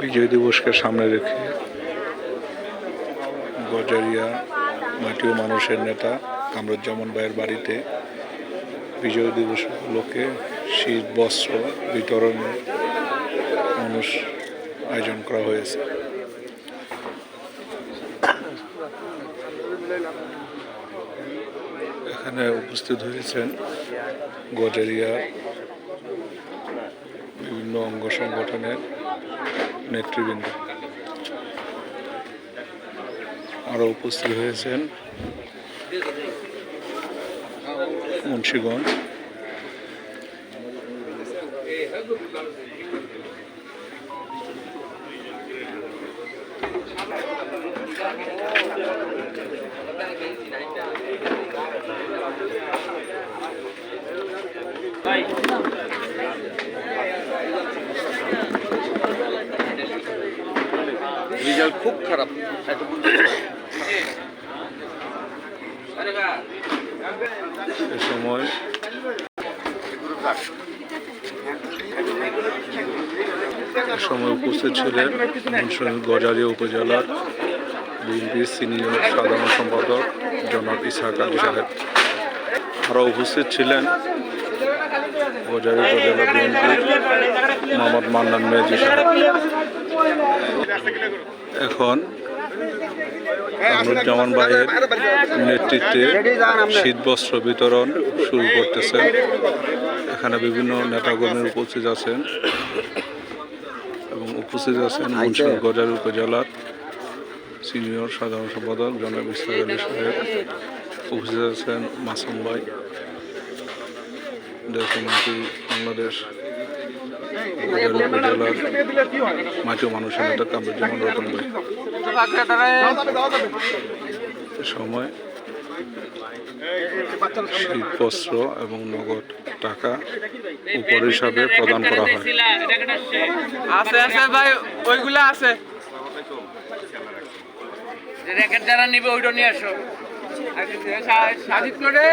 বিজয় দিবসকে সামনে রেখে গজারিয়া মাটি ও মানুষের নেতা কামরুজ্জামান ভাইয়ের বাড়িতে বিজয় দিবস উপলক্ষে শীত, বস্ত্র বিতরণের মানুষ আয়োজন করা হয়েছে। এখানে উপস্থিত হয়েছেন গজারিয়া বিভিন্ন অঙ্গ সংগঠনের নেতৃবৃন্দ। আরও উপস্থিত হয়েছেন মুন্সীগঞ্জ। রেজাল্ট খুব খারাপ। সময়। উপস্থিত ছিলেন গজারিয়া উপজেলার বিএনপির সিনিয়র সাধারণ সম্পাদক জনাব ইসাহাক আলী সাহেব। আরও উপস্থিত ছিলেন গজারিয়া উপজেলা মোহাম্মদ মান্নান মেজি এখন কামরুজ্জামান ভাইয়ের নেতৃত্বে শীতবস্ত্র বিতরণ শুরু করতেছে এখানে বিভিন্ন নেতাকর্মী উপস্থিত আছেন এবং উপস্থিত আছেন গজার উপজেলার সিনিয়র সাধারণ সম্পাদক জনাব ইসলাম আলী সাহেব। উপস্থিত আছেন মাসুম ভাই। দেশমন্ত্রী বাংলাদেশ গজার উপজেলার মাটি ও মানুষের নেতা কামরুজ্জামান রতন সময় শীতবস্ত্র এবং নগদ টাকা উপর হিসাবে প্রদান করা হয়। আছে আছে ভাই ওইগুলা আছে। র্যাকেট যারা নিবে ওইটা নিয়ে আসো। করে।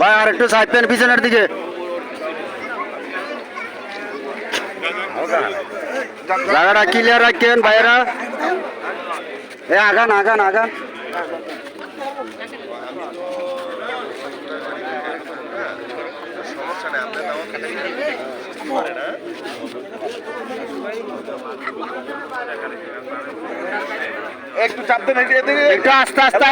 ভাই আর একটু সাইড পেন পিছনের দিকে জায়গাটা ক্লিয়ার রাখেন ভাইয়েরা এ আগান আগান আগান। একটু চাপ দেন একটু আস্তে আস্তে